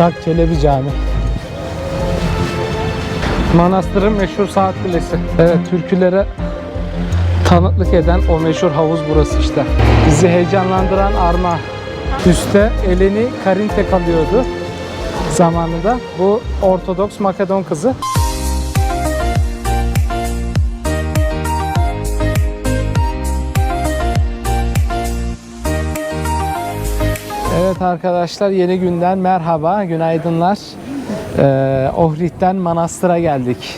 İshak Çelebi Camii. Manastırın meşhur saat kulesi. Evet türkülere tanıklık eden o meşhur havuz burası işte. Bizi heyecanlandıran arma. Üste Eleni Karinte kalıyordu zamanında. Bu Ortodoks Makedon kızı. Evet arkadaşlar yeni günden merhaba, günaydınlar. Ee, Ohrid'den Manastır'a geldik.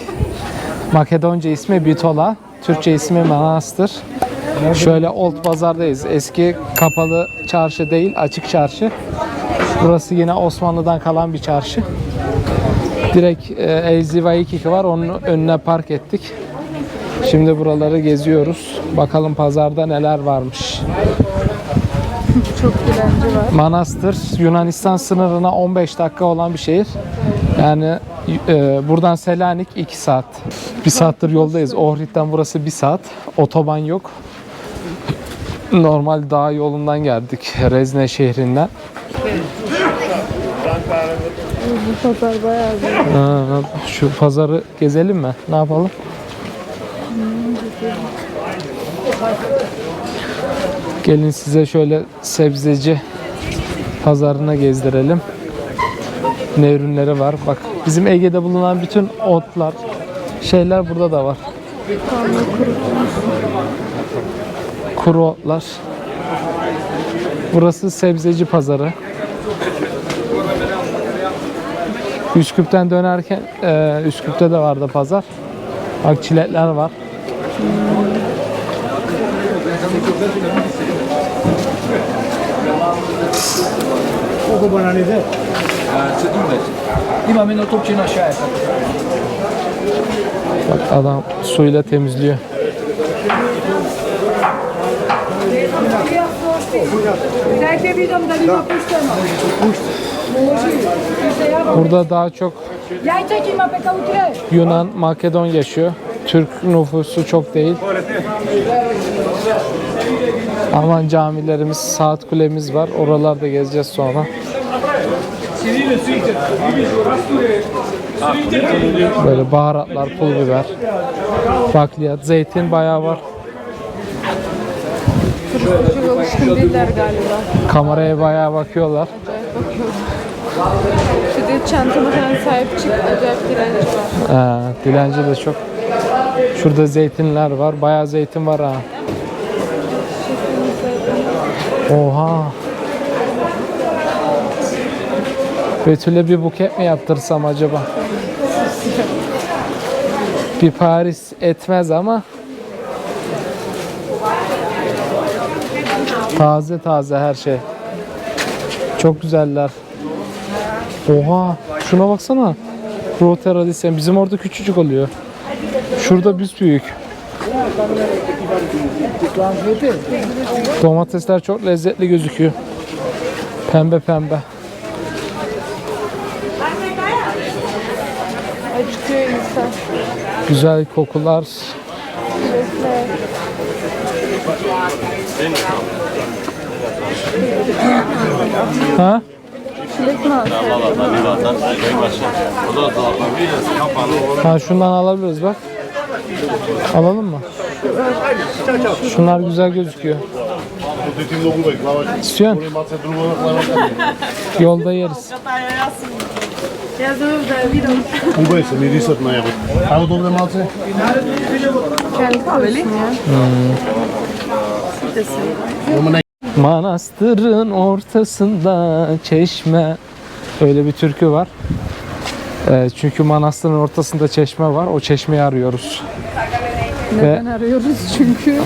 Makedonca ismi Bitola, Türkçe ismi Manastır. Şöyle Old Pazar'dayız. Eski kapalı çarşı değil, açık çarşı. Burası yine Osmanlı'dan kalan bir çarşı. Direkt e, Elziva var, onun önüne park ettik. Şimdi buraları geziyoruz. Bakalım pazarda neler varmış. Dilenci var. Manastır Yunanistan sınırına 15 dakika olan bir şehir. Yani e, buradan Selanik 2 saat. Bir saattir yoldayız. Ohrid'den burası 1 saat. Otoban yok. Normal dağ yolundan geldik. Rezne şehrinden. Bu pazar bayağı. Ha, Şu pazarı gezelim mi? Ne yapalım? Gelin size şöyle sebzeci pazarına gezdirelim. Ne ürünleri var? Bak bizim Ege'de bulunan bütün otlar, şeyler burada da var. Kuru otlar. Burası sebzeci pazarı. Üsküp'ten dönerken e, Üsküp'te de vardı pazar. Bak çilekler var. Poco bananede. Ima meno topçu in aşağıya. Bak adam suyla temizliyor. Burada daha çok. Yunan, Makedon yaşıyor. Türk nüfusu çok değil. Aman camilerimiz, saat kulemiz var. Oralarda gezeceğiz sonra. Böyle baharatlar, pul biber, bakliyat, zeytin bayağı var. Çok alışkın değiller galiba. Kameraya bayağı bakıyorlar. Acayip. Şu diyor çantama falan sahip çık. Acayip direnci var. Ee, dilenci de çok. Şurada zeytinler var. Bayağı zeytin var ha. Oha. Betül'e bir buket mi yaptırsam acaba? Bir Paris etmez ama taze taze her şey. Çok güzeller. Oha, şuna baksana. Rotera desen bizim orada küçücük oluyor. Şurada biz büyük. Domatesler çok lezzetli gözüküyor. Pembe pembe. Güzel kokular. Ha? Ha şundan alabiliriz bak. Alalım mı? Şunlar güzel gözüküyor. İstiyorsun? Yolda yeriz. Ubaj se mirisat na jagod. Evo dobre malce. Kendi koysun ya. Imamo ne Manastırın ortasında çeşme. Öyle bir türkü var. Ee, çünkü manastırın ortasında çeşme var. O çeşmeyi arıyoruz. Neden arıyoruz çünkü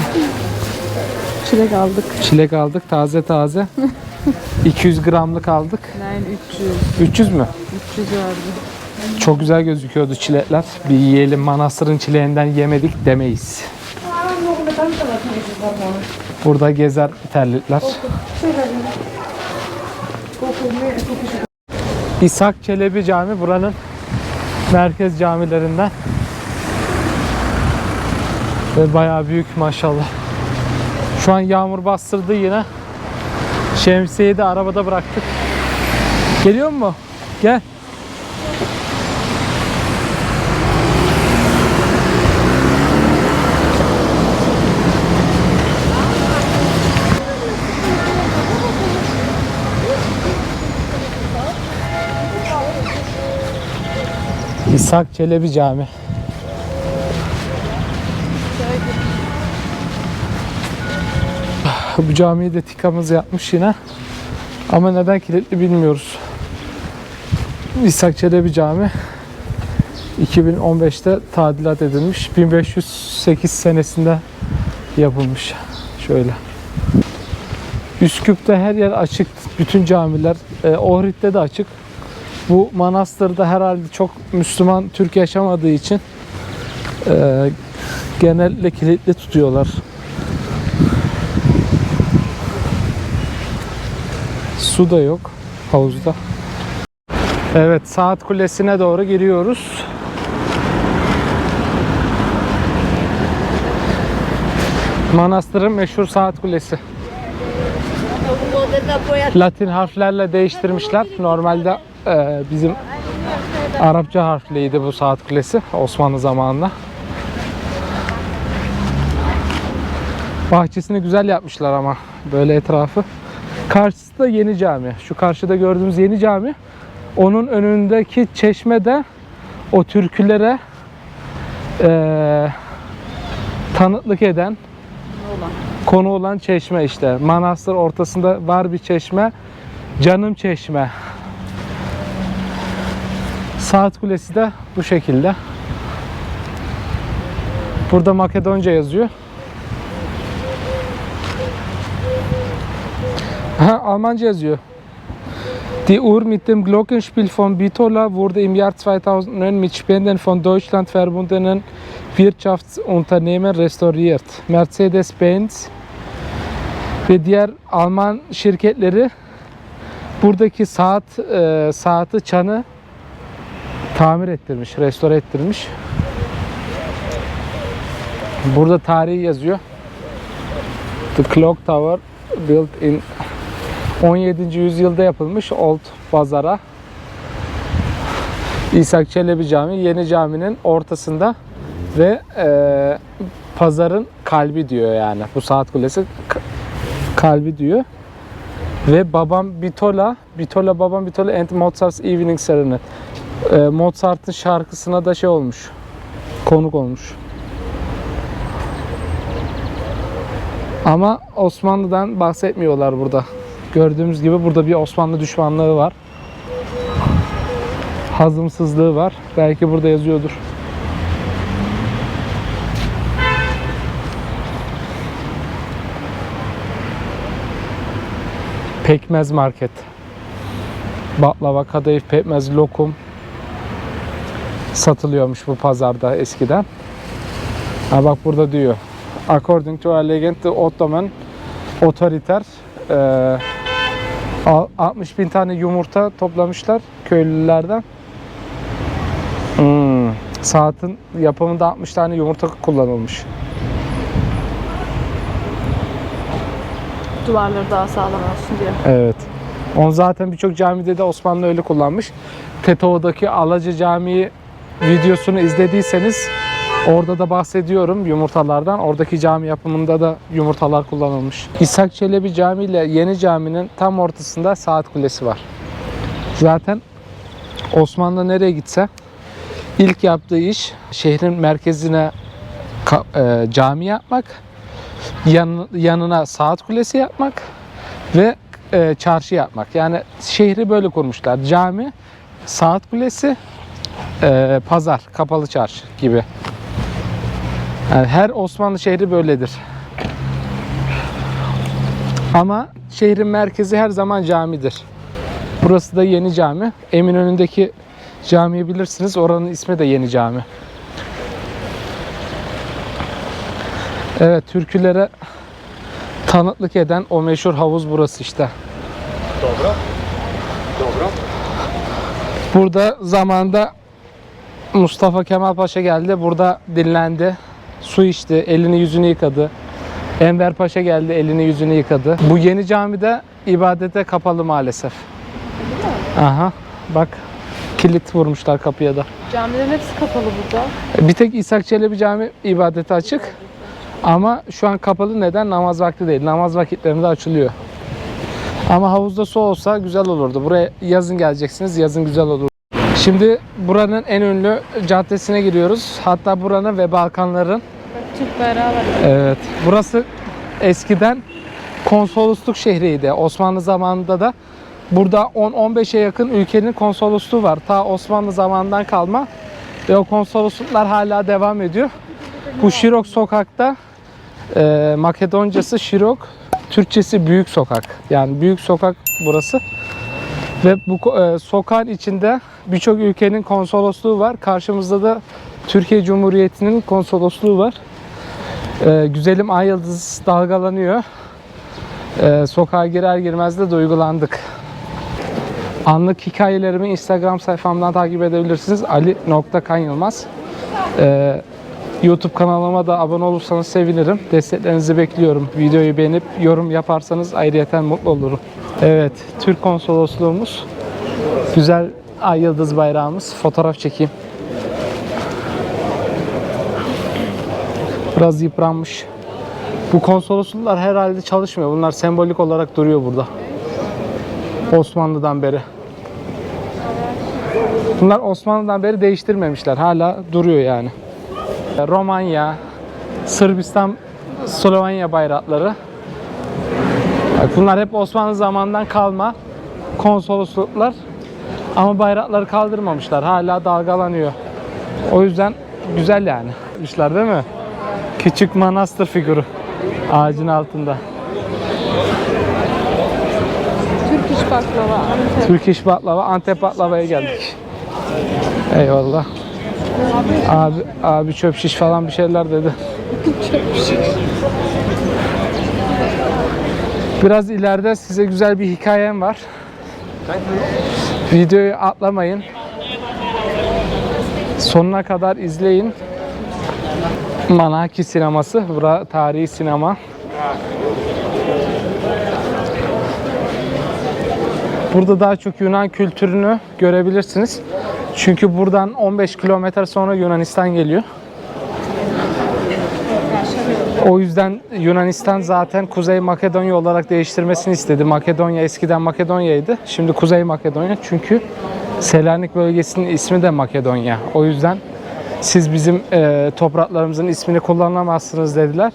çilek aldık. Çilek aldık taze taze. 200 gramlık aldık. Nein 300. 300 mü? 300 vardı. Çok güzel gözüküyordu çilekler. Bir yiyelim manastırın çileğinden yemedik demeyiz. Burada gezer terlikler. İshak Çelebi Cami buranın merkez camilerinden. Ve bayağı büyük maşallah. Şu an yağmur bastırdı yine. Şemsiyeyi de arabada bıraktık. Geliyor mu? Gel. İshak Çelebi Cami. Bu camiyi de tikamız yapmış yine. Ama neden kilitli bilmiyoruz. İshak Çelebi Cami 2015'te tadilat edilmiş. 1508 senesinde yapılmış. Şöyle. Üsküp'te her yer açık. Bütün camiler. E, Ohrid'de de açık. Bu manastırda herhalde çok Müslüman Türk yaşamadığı için e, genellikle kilitli tutuyorlar. Su da yok havuzda. Evet saat kulesine doğru giriyoruz. Manastırın meşhur saat kulesi. Latin harflerle değiştirmişler. Normalde e, bizim Arapça harfliydi bu saat kulesi Osmanlı zamanında. Bahçesini güzel yapmışlar ama böyle etrafı. Karşısı da yeni cami. Şu karşıda gördüğümüz yeni cami. Onun önündeki çeşme de o türkülere eee, tanıklık eden konu olan çeşme işte. Manastır ortasında var bir çeşme. Canım çeşme. Saat kulesi de bu şekilde. Burada Makedonca yazıyor. Ha, Almanca yazıyor. Die Uhr mit dem Glockenspiel von Bitola wurde im Jahr 2009 mit Spenden von Deutschland verbundenen Wirtschaftsunternehmen restauriert. Mercedes-Benz ve diğer Alman şirketleri buradaki saat e, saati çanı tamir ettirmiş, restore ettirmiş. Burada tarihi yazıyor. The Clock Tower built in 17. yüzyılda yapılmış Old Bazara. İshak Çelebi Camii yeni caminin ortasında ve e, pazarın kalbi diyor yani. Bu saat kulesi kalbi diyor. Ve babam Bitola, Bitola babam Bitola and Mozart's Evening Serenade. E, Mozart'ın şarkısına da şey olmuş. Konuk olmuş. Ama Osmanlı'dan bahsetmiyorlar burada. Gördüğümüz gibi burada bir Osmanlı düşmanlığı var. Hazımsızlığı var. Belki burada yazıyordur. Pekmez market. Baklava, kadayıf, pekmez, lokum satılıyormuş bu pazarda eskiden. Ha bak burada diyor. According to a legend, the Ottoman eee, al- 60 bin tane yumurta toplamışlar köylülerden. Hmm, Saatin yapımında 60 tane yumurta kullanılmış. Duvarları daha sağlam olsun diye. Evet. On zaten birçok camide de Osmanlı öyle kullanmış. Teto'daki Alaca Camii videosunu izlediyseniz orada da bahsediyorum yumurtalardan. Oradaki cami yapımında da yumurtalar kullanılmış. İshak Çelebi Camii ile Yeni Cami'nin tam ortasında saat kulesi var. Zaten Osmanlı nereye gitse ilk yaptığı iş şehrin merkezine e, cami yapmak, yan- yanına saat kulesi yapmak ve e, çarşı yapmak. Yani şehri böyle kurmuşlar. Cami, saat kulesi, e, pazar, kapalı çarşı gibi. Yani her Osmanlı şehri böyledir. Ama şehrin merkezi her zaman camidir. Burası da yeni cami. Eminönü'ndeki camiyi bilirsiniz. Oranın ismi de Yeni Cami. Evet, türkülere tanıklık eden o meşhur havuz burası işte. Burada zamanda Mustafa Kemal Paşa geldi. Burada dinlendi. Su içti. Elini yüzünü yıkadı. Enver Paşa geldi. Elini yüzünü yıkadı. Bu yeni camide ibadete kapalı maalesef. Aha. Bak kilit vurmuşlar kapıya da. Camilerin hepsi kapalı burada. Bir tek İshak Çelebi Cami ibadeti açık. Ama şu an kapalı neden? Namaz vakti değil. Namaz vakitlerinde açılıyor. Ama havuzda su olsa güzel olurdu. Buraya yazın geleceksiniz. Yazın güzel olur. Şimdi buranın en ünlü caddesine giriyoruz. Hatta buranın ve Balkanların Türk bayrağı var. Evet. Burası eskiden konsolosluk şehriydi. Osmanlı zamanında da burada 10-15'e yakın ülkenin konsolosluğu var. Ta Osmanlı zamanından kalma ve o konsolosluklar hala devam ediyor. Bu Şirok sokakta e, Makedoncası Şirok, Türkçesi Büyük Sokak. Yani Büyük Sokak burası. Ve bu e, sokağın içinde birçok ülkenin konsolosluğu var. Karşımızda da Türkiye Cumhuriyeti'nin konsolosluğu var. Ee, güzelim ay yıldız dalgalanıyor. Ee, sokağa girer girmez de duygulandık. Anlık hikayelerimi Instagram sayfamdan takip edebilirsiniz. Ali.kanyılmaz. Ee, YouTube kanalıma da abone olursanız sevinirim. Desteklerinizi bekliyorum. Videoyu beğenip yorum yaparsanız ayrıyeten mutlu olurum. Evet, Türk konsolosluğumuz. Güzel ay yıldız bayrağımız. Fotoğraf çekeyim. Biraz yıpranmış. Bu konsolosluklar herhalde çalışmıyor. Bunlar sembolik olarak duruyor burada. Osmanlı'dan beri. Bunlar Osmanlı'dan beri değiştirmemişler. Hala duruyor yani. Romanya, Sırbistan, Slovenya bayrakları. Bak bunlar hep Osmanlı zamanından kalma konsolosluklar. Ama bayrakları kaldırmamışlar. Hala dalgalanıyor. O yüzden güzel yani. İşler değil mi? Küçük manastır figürü ağacın altında. Türk iş baklava. Antep. Türk iş baklava, Antep baklavaya geldik. Eyvallah. Abi, abi çöp şiş falan bir şeyler dedi. Biraz ileride size güzel bir hikayem var. Videoyu atlamayın. Sonuna kadar izleyin. Manaki sineması. Bura tarihi sinema. Burada daha çok Yunan kültürünü görebilirsiniz. Çünkü buradan 15 kilometre sonra Yunanistan geliyor. O yüzden Yunanistan zaten Kuzey Makedonya olarak değiştirmesini istedi. Makedonya eskiden Makedonya'ydı. Şimdi Kuzey Makedonya. Çünkü Selanik bölgesinin ismi de Makedonya. O yüzden siz bizim e, topraklarımızın ismini kullanamazsınız dediler.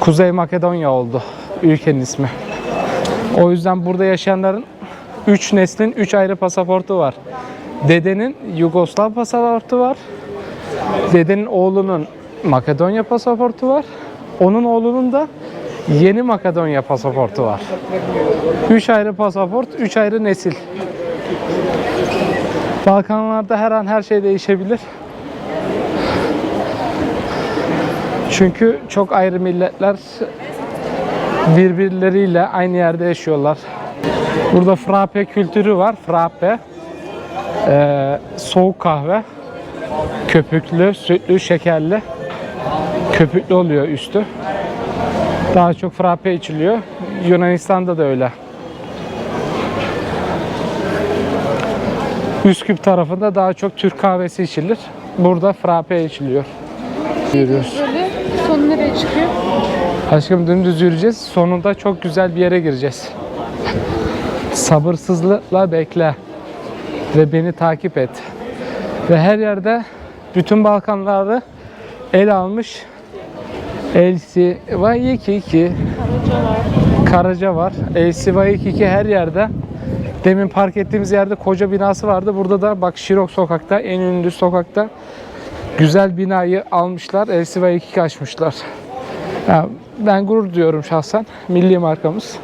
Kuzey Makedonya oldu ülkenin ismi. O yüzden burada yaşayanların 3 neslin 3 ayrı pasaportu var. Dedenin Yugoslav pasaportu var. Dedenin oğlunun Makedonya pasaportu var. Onun oğlunun da Yeni Makedonya pasaportu var. 3 ayrı pasaport, 3 ayrı nesil. Balkanlarda her an her şey değişebilir. Çünkü çok ayrı milletler birbirleriyle aynı yerde yaşıyorlar. Burada frappe kültürü var. Frappe. Ee, soğuk kahve. Köpüklü, sütlü, şekerli. Köpüklü oluyor üstü. Daha çok frappe içiliyor. Yunanistan'da da öyle. Üsküp tarafında daha çok Türk kahvesi içilir. Burada frappe içiliyor. Yürüyoruz. Böyle son nereye çıkıyor? Aşkım dümdüz yürüyeceğiz. Sonunda çok güzel bir yere gireceğiz. Sabırsızlıkla bekle. Ve beni takip et. Ve her yerde bütün Balkanları el almış. Elsi Vayikiki Karaca var. Karaca var. Elsi Vayikiki her yerde. Demin park ettiğimiz yerde koca binası vardı. Burada da bak Şirok sokakta, en ünlü sokakta güzel binayı almışlar. Elsi Vayikiki açmışlar. Ya ben gurur duyuyorum şahsen. Milli markamız.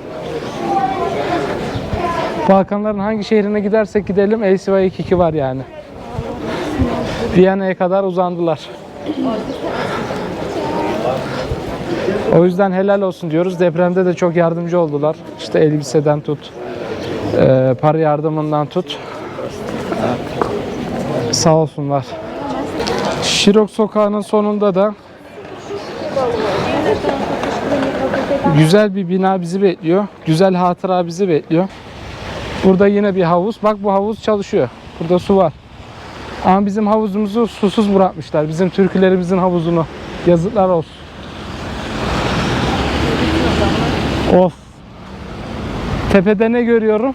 Balkanların hangi şehrine gidersek gidelim LCY22 var yani. Viyana'ya kadar uzandılar. O yüzden helal olsun diyoruz. Depremde de çok yardımcı oldular. İşte elbiseden tut, e, para yardımından tut. Sağ olsunlar. Şirok sokağının sonunda da güzel bir bina bizi bekliyor. Güzel hatıra bizi bekliyor. Burada yine bir havuz. Bak bu havuz çalışıyor. Burada su var. Ama bizim havuzumuzu susuz bırakmışlar. Bizim türkülerimizin havuzunu. Yazıklar olsun. Of. Tepede ne görüyorum?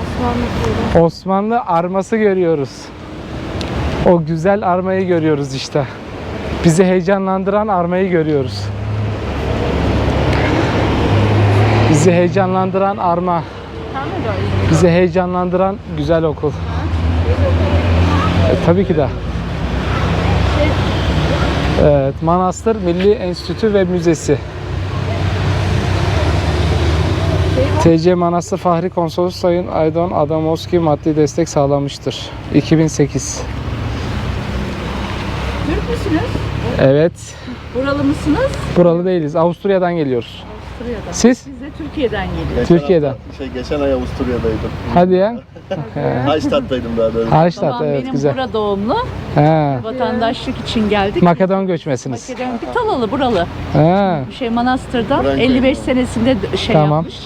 Osmanlı Osmanlı arması görüyoruz. O güzel armayı görüyoruz işte. Bizi heyecanlandıran armayı görüyoruz. Bizi heyecanlandıran arma. Bizi heyecanlandıran güzel okul. E, tabii ki de. Evet, Manastır Milli Enstitü ve Müzesi. TC Manastır Fahri Konsolos Sayın Aydan Adamovski maddi destek sağlamıştır. 2008. Türk müsünüz? Evet, Buralı mısınız? buralı değiliz. Avusturya'dan geliyoruz. Avusturya'dan. Siz? Biz de Türkiye'den geliyoruz. Türkiye'den. Şey geçen ay Avusturya'daydım. Hadi ya. Hallstatt'taydım daha doğrusu. Hallstatt Babam evet benim güzel. burada doğumlu. He. Vatandaşlık için geldik. Makedon göçmesiniz. Makedon Bitalalı buralı. He. Bir şey Manastır'dan Buran 55 senesinde d- şey Tamam. yapmış.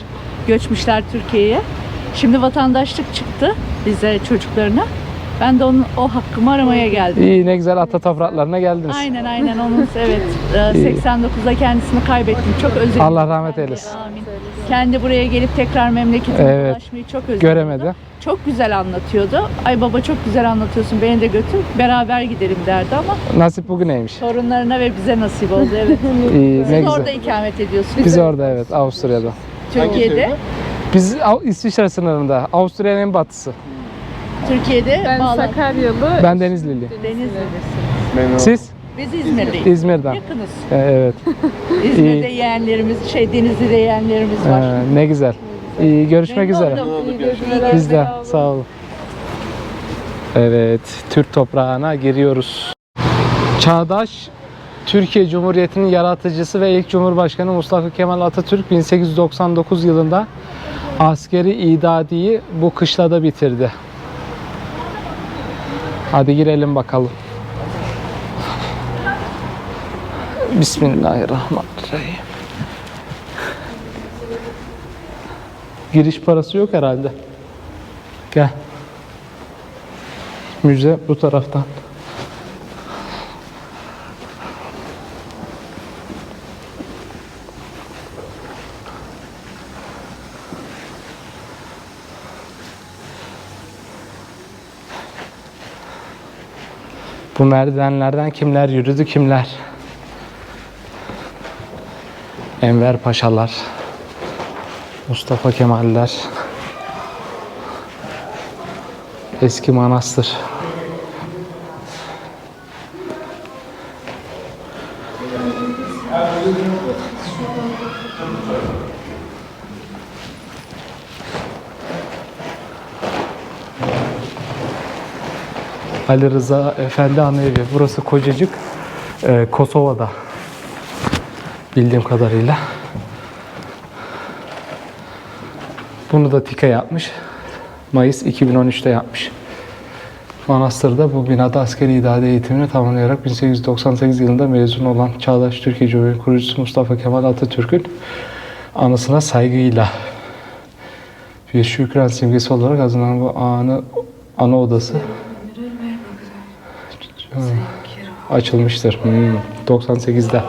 Göçmüşler Türkiye'ye. Şimdi vatandaşlık çıktı bize çocuklarına. Ben de onun o hakkımı aramaya geldim. İyi ne güzel ata topraklarına geldiniz. Aynen aynen onun evet. Ee, İyi. 89'da kendisini kaybettim. Çok özledim. Allah rahmet eylesin. Amin. Kendi buraya gelip tekrar memleketine Evet. ulaşmayı çok özledim. Göremedi. Çok güzel anlatıyordu. Ay baba çok güzel anlatıyorsun beni de götür beraber gidelim derdi ama Nasip bugüneymiş. torunlarına ve bize nasip oldu evet. İyi ne Siz orada güzel. ikamet ediyorsunuz. Biz orada evet Avusturya'da. Türkiye'de. Biz Av- İsviçre sınırında. Avusturya'nın en batısı. Türkiye'de Ben bağlan- Sakaryalı. Ben Denizlili. Denizli'desin. Memnun Siz? Biz İzmirliyiz. İzmir'den. Yakınız. Ee, Evet. İzmir'de yeğenlerimiz, şey Denizli'de yeğenlerimiz var. Ee, ne güzel. İyi görüşmek Memnun üzere. oldum. İyi. Biz de sağ olun. Evet, Türk toprağına giriyoruz. Çağdaş Türkiye Cumhuriyeti'nin yaratıcısı ve ilk Cumhurbaşkanı Mustafa Kemal Atatürk 1899 yılında askeri idadiyi bu kışlada bitirdi. Hadi girelim bakalım. Bismillahirrahmanirrahim. Giriş parası yok herhalde. Gel. Müze bu taraftan. Bu merdivenlerden kimler yürüdü kimler? Enver Paşalar, Mustafa Kemaller, Eski Manastır. Ali Rıza Efendi Anıevi. Burası Kocacık, e, Kosova'da. Bildiğim kadarıyla. Bunu da TİKA yapmış. Mayıs 2013'te yapmış. Manastır'da bu binada askeri idare eğitimini tamamlayarak 1898 yılında mezun olan Çağdaş Türkiye Cumhuriyeti kurucusu Mustafa Kemal Atatürk'ün anısına saygıyla bir şükran simgesi olarak hazırlanan bu anı ana odası açılmıştır. Hmm, 98'de.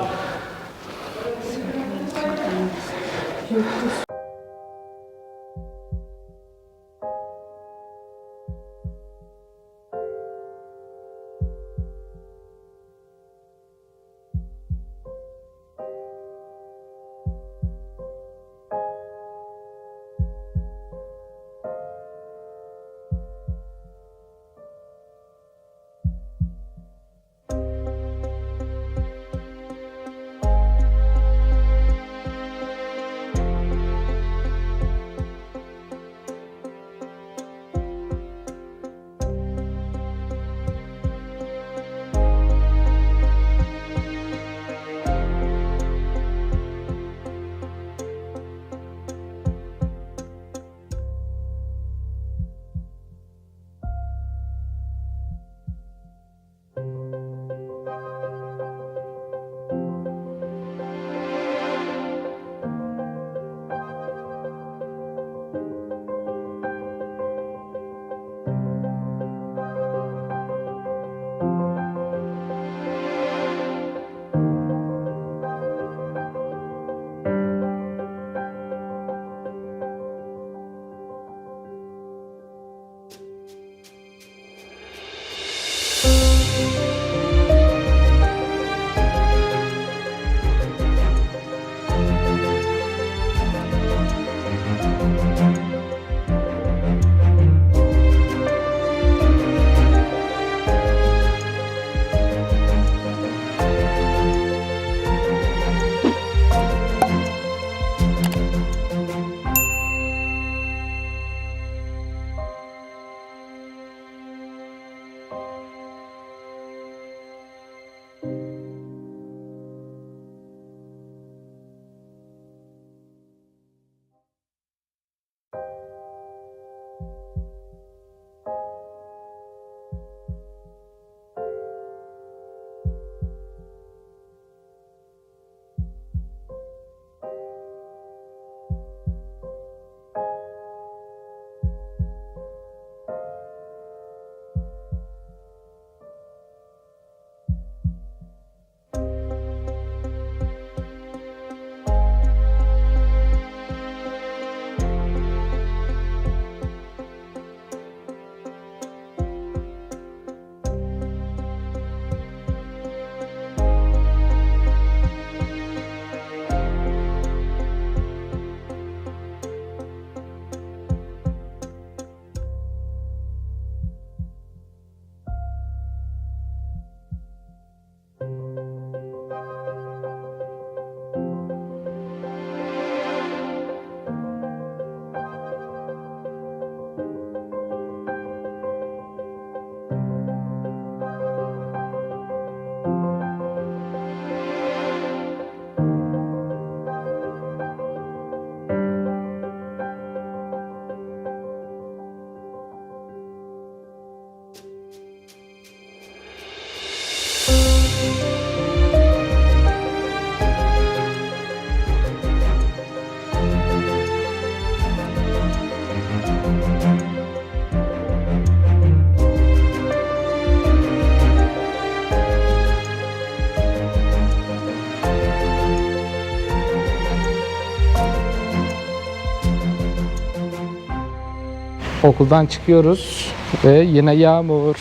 Okuldan çıkıyoruz ve yine yağmur.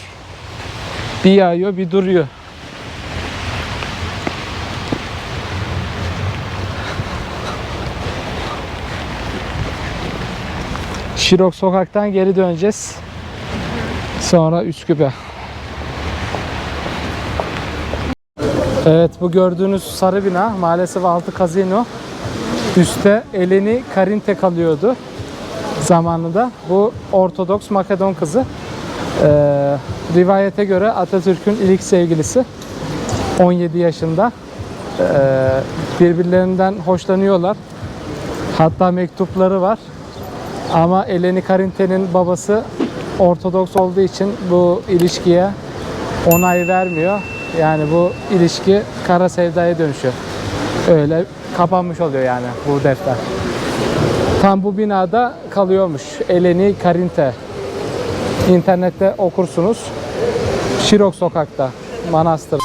Bir yağıyor bir duruyor. Şirok sokaktan geri döneceğiz. Sonra Üsküp'e. Evet bu gördüğünüz sarı bina maalesef altı kazino. Üste Eleni Karinte kalıyordu zamanında. Bu Ortodoks Makedon kızı. Ee, rivayete göre Atatürk'ün ilk sevgilisi 17 yaşında. Ee, birbirlerinden hoşlanıyorlar. Hatta mektupları var. Ama Eleni Karinte'nin babası Ortodoks olduğu için bu ilişkiye onay vermiyor. Yani bu ilişki kara sevdaya dönüşüyor. Öyle kapanmış oluyor yani bu defter. Tam bu binada kalıyormuş. Eleni Karinte. İnternette okursunuz. Şirok sokakta. Manastır.